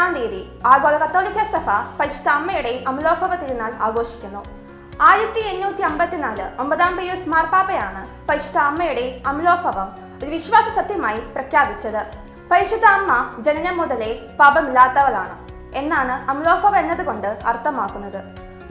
ആഗോള കത്തോലിക്ക സഭ പരിശുദ്ധ അമ്മയുടെ അമലോഭവ തിരുനാൾ ആഘോഷിക്കുന്നു. ആയിരത്തി എണ്ണൂറ്റി അമ്പത്തിനാല് ഒമ്പതാം പിയൂസ് മാർപ്പാപ്പയാണ് പരിശുദ്ധ അമ്മയുടെ അമലോഭവം ഒരു വിശ്വാസ സത്യമായി പ്രഖ്യാപിച്ചത്. പരിശുദ്ധ അമ്മ ജനനം മുതലേ പാപമില്ലാത്തവളാണ് എന്നാണ് അമലോഭവ എന്നതുകൊണ്ട് അർത്ഥമാക്കുന്നത്.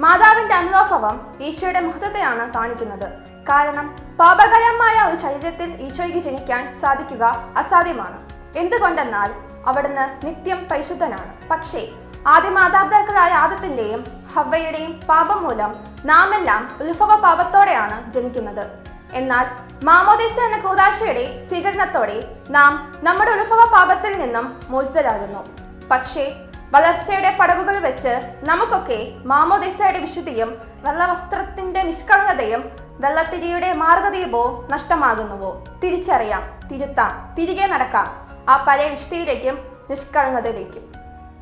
മാതാവിന്റെ അമലോഭവം ഈശോയുടെ മഹത്വത്തെയാണ് കാണിക്കുന്നത്. കാരണം പാപകരമായ ഒരു ശരീരത്തിൽ ഈശോയ്ക്ക് ജനിക്കാൻ സാധിക്കുക അസാധ്യമാണ്. എന്തുകൊണ്ടെന്നാൽ അവിടുന്ന് നിത്യം പരിശുദ്ധനാണ്. പക്ഷേ ആദ്യ മാതാപിതാക്കളായ ആദത്തിന്റെയും ഹവയുടെയും പാപം മൂലം നാം എല്ലാം ഉത്ഭവ പാപത്തോടെയാണ് ജനിക്കുന്നത്. എന്നാൽ മാമോദിസ എന്ന കൂതാശയുടെ സ്വീകരണത്തോടെ നാം നമ്മുടെ ഉത്ഭവ പാപത്തിൽ നിന്നും മോചിതരാകുന്നു. പക്ഷേ വളർച്ചയുടെ പടവുകൾ വെച്ച് നമുക്കൊക്കെ മാമോദിസയുടെ വിശുദ്ധിയും വെള്ളവസ്ത്രത്തിന്റെ നിഷ്കളങ്കതയും വെള്ളത്തിരിയുടെ മാർഗദീപോ നഷ്ടമാകുന്നുവോ? തിരിച്ചറിയാം തിരുത്താം തിരികെ നടക്കാം. ആ പഴയ വിശുദ്ധിയിലേക്കും നിഷ്കളങ്കതയിലേക്കും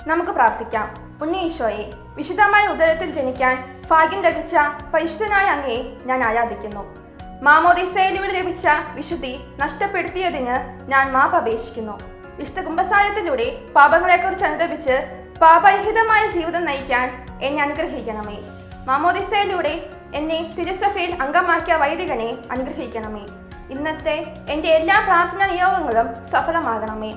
നമുക്ക് പ്രാർത്ഥിക്കാം. പുണ്യ ഈശോയെ വിശുദ്ധമായ ഉദരത്തിൽ ജനിക്കാൻ ഭാഗ്യം ലഭിച്ച പരിശുദ്ധനായ അങ്ങയെ ഞാൻ ആരാധിക്കുന്നു. മാമോദിസയിലൂടെ ലഭിച്ച വിശുദ്ധി നഷ്ടപ്പെടുത്തിയതിന് ഞാൻ മാപ്പ് അപേക്ഷിക്കുന്നു വിശുദ്ധ കുംഭസായത്തിലൂടെ പാപങ്ങളെക്കുറിച്ച് അനുദപിച്ച് പാപരഹിതമായ ജീവിതം നയിക്കാൻ എന്നെ അനുഗ്രഹിക്കണമേ. മാമോദിസയിലൂടെ എന്നെ തിരുസഭയിൽ അംഗമാക്കിയ വൈദികനെ അനുഗ്രഹിക്കണമേ. ഇന്നത്തെ എന്റെ എല്ലാ പ്രാർത്ഥനാ നിയോഗങ്ങളും സഫലമാകണമേ.